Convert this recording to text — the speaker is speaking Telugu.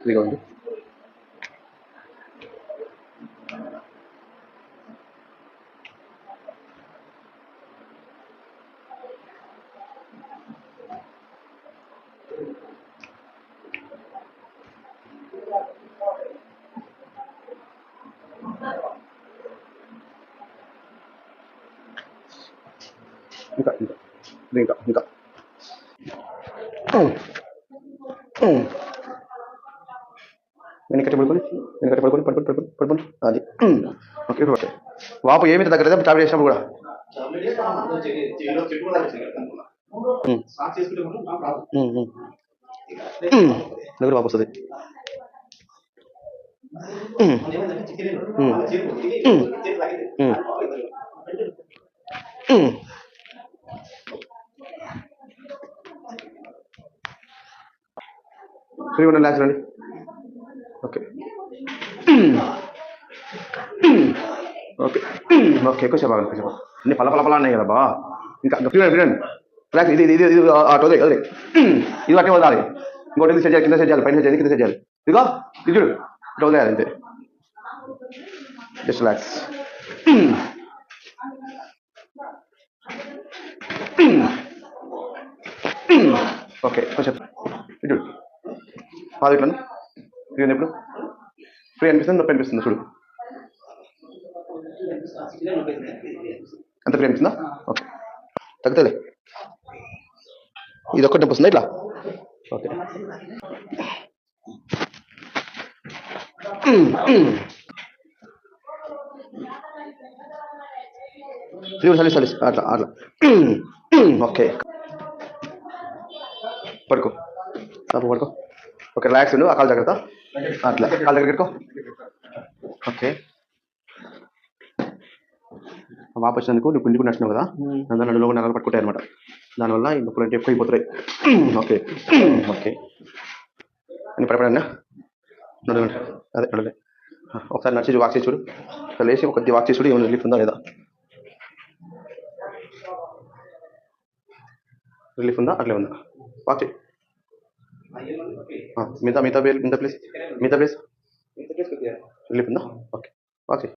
ఇదిగోండి ఇంకా ఇంకా ఇది ఇంకా ఇంకా వెనకటి పడుకొని వెనకటి పడుకొని పడుకొని పడుకొని పడుకొని అది. Okay okay. వాపు ఏమి తగ్గలేదు టాబ్లెట్ వేసినప్పుడు కూడా. దగ్గర వాపు వస్తుంది. ఉమ్, ఉమ్, ఉమ్, ఉమ్. ఓకే ఓకే ఓకే ఎక్కువ సేపు ఎక్కువ సేపు అన్ని పల పల పల అన్నాయి కదా బా. ఇంకా ఇంకా ఫ్రీ ఫ్రీ రిలాక్స్ ఇది ఇది ఇది అటు వదిలే వదిలే. ఇది అట్టే వదలాలి. ఇంకోటి ఇది సెట్ చేయాలి కింద సెట్ చేయాలి పైన సెట్ చేయాలి కింద సెట్ చేయాలి. ఇదిగో ఇది చూడు. ఇటు వదిలేయాలి అంతే. జస్ట్ రిలాక్స్ ఓకే కొంచెం ఇటు పాదిట్లను ఫ్రీ ఉంది ఇప్పుడు ఫ్రీ అనిపిస్తుంది? నొప్పి అనిపిస్తుంది? చూడు. అంత ఫ్రీ అనిపిస్తుందా? ఓకే తగ్గుతుంది. ఇది ఒక్కటి నొప్పి ఇట్లా? ఓకే ఫ్రీ సలీస్ సలీస్ అట్లా అట్లా. ఓకే పడుకో. పడుకో. ఓకే రిలాక్స్ ఉండు ఆ కాలు జాగ్రత్త. అట్లా. కాలు దగ్గర పెట్టుకో ఓకే. వాపు వచ్చినందుకు నువ్వు పిండి నచ్చినావు కదా? దాని నడులో నగలు పట్టుకుంటాయి అనమాట దానివల్ల ఈ నొప్పులు అంటే ఎక్కువ అయిపోతాయి. ఓకే. ఓకే. అని పడపడన్నా? నడవండి అదే నడలే ఒకసారి నడిచి వాక్ చేసి చూడు. లేచి ఒక వాక్ చేసి చూడు ఏమైనా రిలీఫ్ ఉందా లేదా? రిలీఫ్ ఉందా? అట్లే ఉందా? వాక్ చేయి. మిగతా మిగతా ప్లేస్ మిగతా ప్లేస్ మిగతా ప్లేస్ రిలీఫ్ ఉందా ఓకే ఓకే